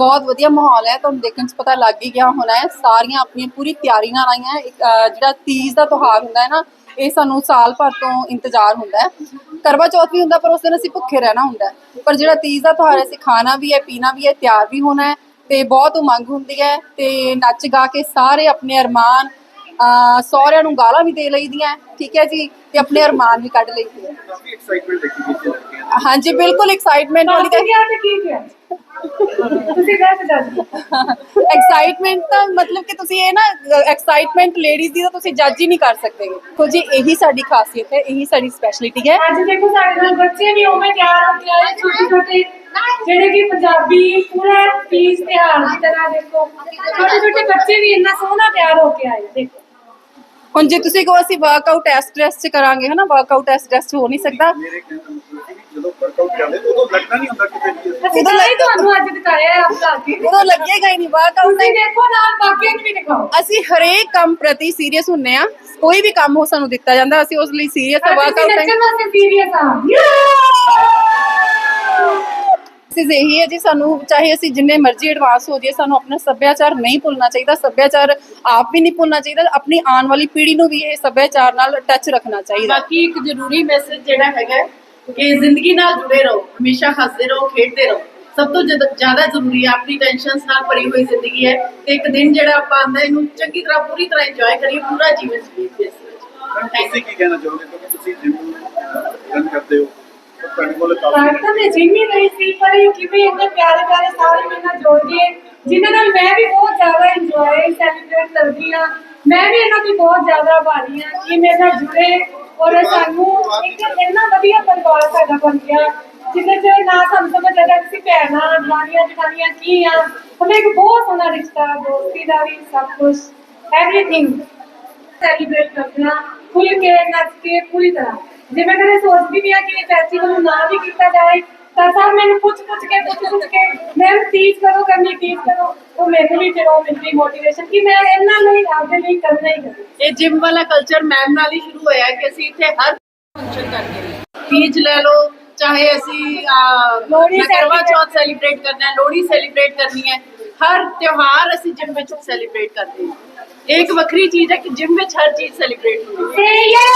ਬਹੁਤ ਵਧੀਆ ਮਾਹੌਲ ਹੈ ਤੁਹਾਨੂੰ ਦੇਖਣ 'ਚ ਪਤਾ ਲੱਗ ਹੀ ਗਿਆ ਹੋਣਾ ਹੈ। ਸਾਰੀਆਂ ਆਪਣੀ ਪੂਰੀ ਤਿਆਰੀ ਨਾਲ ਆਈਆਂ ਹੈ। ਇੱਕ, ਅਹ, ਜਿਹੜਾ ਤੀਜ ਦਾ ਤਿਉਹਾਰ ਹੁੰਦਾ ਹੈ ਨਾ ਇਹ ਸਾਨੂੰ ਸਾਲ ਭਰ ਤੋਂ ਇੰਤਜ਼ਾਰ ਹੁੰਦਾ ਹੈ। ਕਰਵਾ ਚੌਥ ਵੀ ਹੁੰਦਾ ਪਰ ਉਸ ਦਿਨ ਅਸੀਂ ਭੁੱਖੇ ਰਹਿਣਾ ਹੁੰਦਾ ਹੈ। ਪਰ ਜਿਹੜਾ ਤੀਜ ਦਾ ਤਿਉਹਾਰ ਹੈ ਅਸੀਂ ਖਾਣਾ ਵੀ ਹੈ ਪੀਣਾ ਵੀ ਹੈ ਤਿਆਰ ਵੀ ਹੋਣਾ ਹੈ ਤੇ ਬਹੁਤ ਉਮੰਗ ਹੁੰਦੀ ਹੈ ਤੇ ਨੱਚ ਗਾ ਕੇ ਸਾਰੇ ਆਪਣੇ ਅਰਮਾਨ ਅਹ, ਸਹੁਰਿਆਂ ਨੂੰ ਗਾਲਾਂ ਵੀ ਦੇ ਲਈਦੀਆਂ ਠੀਕ ਹੈ ਜੀ? ਤੇ ਆਪਣੇ ਅਰਮਾਨ ਵੀ ਕੱਢ ਲਈਦੇ ਹੈ। ਕਾਫੀ ਐਕਸਾਈਟਮੈਂਟ ਦੇਖੀ ਗਈ ਸੀ। ਹਾਂਜੀ ਵਾਲੀ ਕੀ ਗਿਆ ਤੁਸੀਂ ਦੱਸ ਦੱਸ ਐਕਸਾਈਟਮੈਂਟ ਤਾਂ ਮਤਲਬ ਕਿ ਤੁਸੀਂ ਇਹ ਨਾ ਐਕਸਾਈਟਮੈਂਟ ਲੇਡੀਜ਼ ਦੀ ਤਾਂ ਤੁਸੀਂ ਜੱਜ ਹੀ ਨਹੀਂ ਕਰ ਸਕਦੇ। ਦੇਖੋ ਜੀ, ਇਹੀ ਸਾਡੀ ਖਾਸੀਅਤ ਹੈ, ਇਹੀ ਸਾਡੀ ਸਪੈਸ਼ਲਿਟੀ ਹੈ। ਅੱਜ ਦੇਖੋ ਸਾਡੇ ਨਾਲ ਬੱਚੇ ਵੀ ਉਵੇਂ ਤਿਆਰ ਹੋ ਕੇ ਆਏ ਛੋਟੇ ਛੋਟੇ, ਜਿਹੜੇ ਕਿ ਪੰਜਾਬੀ ਪੂਰਾ ਪੀਸ ਤਿਉਹਾਰ ਦੀ ਤਰ੍ਹਾਂ ਦੇਖੋ। ਛੋਟੇ ਛੋਟੇ ਬੱਚੇ ਵੀ ਇੰਨਾ ਸੋਹਣਾ ਤਿਆਰ ਹੋ ਕੇ ਆਏ, ਦੇਖੋ। ਹੁਣ ਜੇ ਤੁਸੀਂ ਕਹੋ ਅਸੀਂ ਵਰਕਆਊਟ ਡਰੈਸ ਚ ਕਰਾਂਗੇ ਹਨਾ? ਵਰਕਆਊਟ ਡਰੈਸ ਚ ਹੋ ਨਹੀਂ ਸਕਦਾ। ਜਦੋਂ ਵਰਕਆਊਟ ਕਰਦੇ ਉਦੋਂ ਲੱਗਦਾ ਨਹੀਂ ਹੁੰਦਾ ਕਿਤੇ ਵੀ ਅਸੀਂ ਤਾਂ ਹੀ ਤੁਹਾਨੂੰ ਅੱਜ ਦਿਖਾਇਆ ਹੈ ਆਪ ਲਾ ਕੇ ਉਦੋਂ ਲੱਗੇਗਾ ਹੀ ਨਹੀਂ ਵਰਕਆਊਟ ਤੁਸੀਂ ਦੇਖੋ ਨਾਲ ਬਾਕੀਆਂ ਨੂੰ ਵੀ ਦਿਖਾਓ। ਅਸੀਂ ਹਰੇਕ ਕੰਮ ਪ੍ਰਤੀ ਸੀਰੀਅਸ ਹੁੰਨੇ ਆ। ਕੋਈ ਵੀ ਕੰਮ ਹੋ ਸਾਨੂੰ ਦਿੱਤਾ ਜਾਂਦਾ ਅਸੀਂ ਉਸ ਲਈ ਸੀਰੀਅਸ ਅਸੀਂ ਵਰਕਆਊਟ ਨੱਚਣ ਵਾਸਤੇ ਸੀਰੀਅਸ ਆ। ਚੀਜ਼ ਇਹੀ ਹੈ ਜੀ ਸਾਨੂੰ ਚਾਹੇ ਅਸੀਂ ਜਿੰਨੇ ਮਰਜ਼ੀ ਐਡਵਾਂਸ ਹੋ ਜਾਈਏ ਸਾਨੂੰ ਆਪਣਾ ਸੱਭਿਆਚਾਰ ਨਹੀਂ ਭੁੱਲਣਾ ਚਾਹੀਦਾ ਸੱਭਿਆਚਾਰ ਆਪ ਵੀ ਨਹੀਂ ਭੁੱਲਣਾ ਚਾਹੀਦਾ ਆਪਣੀ ਆਉਣ ਵਾਲੀ ਪੀੜ੍ਹੀ ਨੂੰ ਵੀ ਇਹ ਸੱਭਿਆਚਾਰ ਨਾਲ ਟੱਚ ਰੱਖਣਾ ਚਾਹੀਦਾ। ਬਾਕੀ ਇੱਕ ਜ਼ਰੂਰੀ ਮੈਸੇਜ ਜਿਹੜਾ ਹੈਗਾ ਹੈ ਕਿ ਜ਼ਿੰਦਗੀ ਨਾਲ ਜੁੜੇ ਰਹੋ ਹਮੇਸ਼ਾ ਹੱਸਦੇ ਰਹੋ ਖੇਡਦੇ ਰਹੋ। ਸਭ ਤੋਂ ਜ਼ਿਆਦਾ ਜ਼ਰੂਰੀ ਹੈ ਆਪਣੀ ਟੈਨਸ਼ਨਸ ਨਾਲ ਭਰੀ ਹੋਈ ਜ਼ਿੰਦਗੀ ਹੈ ਤੇ ਇੱਕ ਦਿਨ ਜਿਹੜਾ ਆਪਾਂ ਆਂਦਾ ਇਹਨੂੰ ਚੰਗੀ ਤਰ੍ਹਾਂ ਪੂਰੀ ਤਰ੍ਹਾਂ ਇੰਜੋਏ ਕਰੀਏ ਪੂਰਾ ਜੀਵਨ ਜੀਈਏ ਇਸ ਵਿੱਚ ਤੁਸੀਂ ਕੀ ਕਹਿਣਾ ਚਾਹੋਗੇ? ਕਿਉਂਕਿ ਤੁਸੀਂ ਜਿਮ ਰਨ ਕਰਦੇ ਹੋ। ਕੋਲ ਕਾਫੀ ਤਾਂ ਮੈਂ ਜਿੰਮ ਨਹੀਂ ਸੀ, ਪਰ ਇਹ ਕਿਵੇਂ ਇੰਨੇ ਪਿਆਰੇ ਪਿਆਰੇ ਸਾਰੇ ਮੇਰੇ ਨਾਲ ਜੁੜ ਗਏ, ਜਿਨ੍ਹਾਂ ਨਾਲ ਮੈਂ ਵੀ ਬਹੁਤ ਜ਼ਿਆਦਾ ਇੰਜੋਏ ਸੈਲੀਬ੍ਰੇਟ ਕਰਦੀ ਹਾਂ। ਮੈਂ ਵੀ ਇਹਨਾਂ ਦੀ ਬਹੁਤ ਜ਼ਿਆਦਾ ਆਭਾਰੀ ਹਾਂ ਕਿ ਮੇਰੇ ਨਾਲ ਜੁੜੇ ਔਰ ਸਾਨੂੰ ਇੱਕ ਇੰਨਾ ਵਧੀਆ ਪਰਿਵਾਰ ਸਾਡਾ ਬਣ ਗਿਆ, ਜਿਹਦੇ ਚ ਨਾ ਸਾਨੂੰ ਸਮਝ ਲੱਗਾ ਕਿ ਭੈਣਾਂ ਦਰਾਣੀਆਂ ਜਠਾਣੀਆਂ ਕੀ ਆ। ਉਹਨੇ ਇੱਕ ਬਹੁਤ ਸੋਹਣਾ ਰਿਸ਼ਤਾ, ਦੋਸਤੀ ਦਾ ਵੀ ਸਭ ਕੁਝ ਐਵਰੀਥਿੰਗ ਸੈਲੀਬ੍ਰੇਟ ਕਰਨਾ ਖੁੱਲ ਕੇ ਨੱਚ ਕੇ ਪੂਰੀ ਤਰ੍ਹਾਂ। ਜੇ ਮੈਂ ਕਦੇ ਸੋਚਦੀ ਵੀ ਆ ਕਿ ਇਹ ਫੈਸਟੀਵਲ ਨੂੰ ਨਾ ਵੀ ਕੀਤਾ ਜਾਏ ਤਾਂ ਸਭ ਮੈਨੂੰ ਪੁੱਛ ਪੁੱਛ ਕੇ ਪੁੱਛ ਪੁੱਛ ਕੇ ਮੈਂ ਤੀਜ ਕਰੋ ਕਰਨੀ ਤੀਜ ਕਰੋ। ਉਹ ਮੈਨੂੰ ਵੀ ਫਿਰ ਉਹ ਮਿਲਦੀ ਮੋਟੀਵੇਸ਼ਨ ਕਿ ਮੈਂ ਇਹਨਾਂ ਲਈ ਆਪਦੇ ਲਈ ਕਰਨਾ ਹੀ ਕਰਨਾ। ਇਹ ਜਿਮ ਵਾਲਾ ਕਲਚਰ ਮੈਮ ਨਾਲ ਹੀ ਸ਼ੁਰੂ ਹੋਇਆ ਕਿ ਅਸੀਂ ਇੱਥੇ ਹਰ ਫੰਕਸ਼ਨ ਕਰਦੇ ਹਾਂ। ਤੀਜ ਲੈ ਲਓ ਚਾਹੇ ਅਸੀਂ ਲੋਹੜੀ ਕਰਵਾ ਚੌਥ ਸੈਲੀਬ੍ਰੇਟ ਕਰਨਾ ਹੈ ਲੋਹੜੀ ਸੈਲੀਬ੍ਰੇਟ ਕਰਨੀ ਹੈ ਹਰ ਤਿਉਹਾਰ ਅਸੀਂ ਜਿਮ ਵਿੱਚ ਸੈਲੀਬ੍ਰੇਟ ਕਰਦੇ ਹਾਂ। ਇੱਕ ਵੱਖਰੀ ਚੀਜ਼ ਹੈ ਕਿ ਜਿਮ ਵਿੱਚ ਹਰ ਚੀਜ਼ ਸੈਲੀਬ੍ਰੇਟ ਹੁੰਦੀ ਹੈ!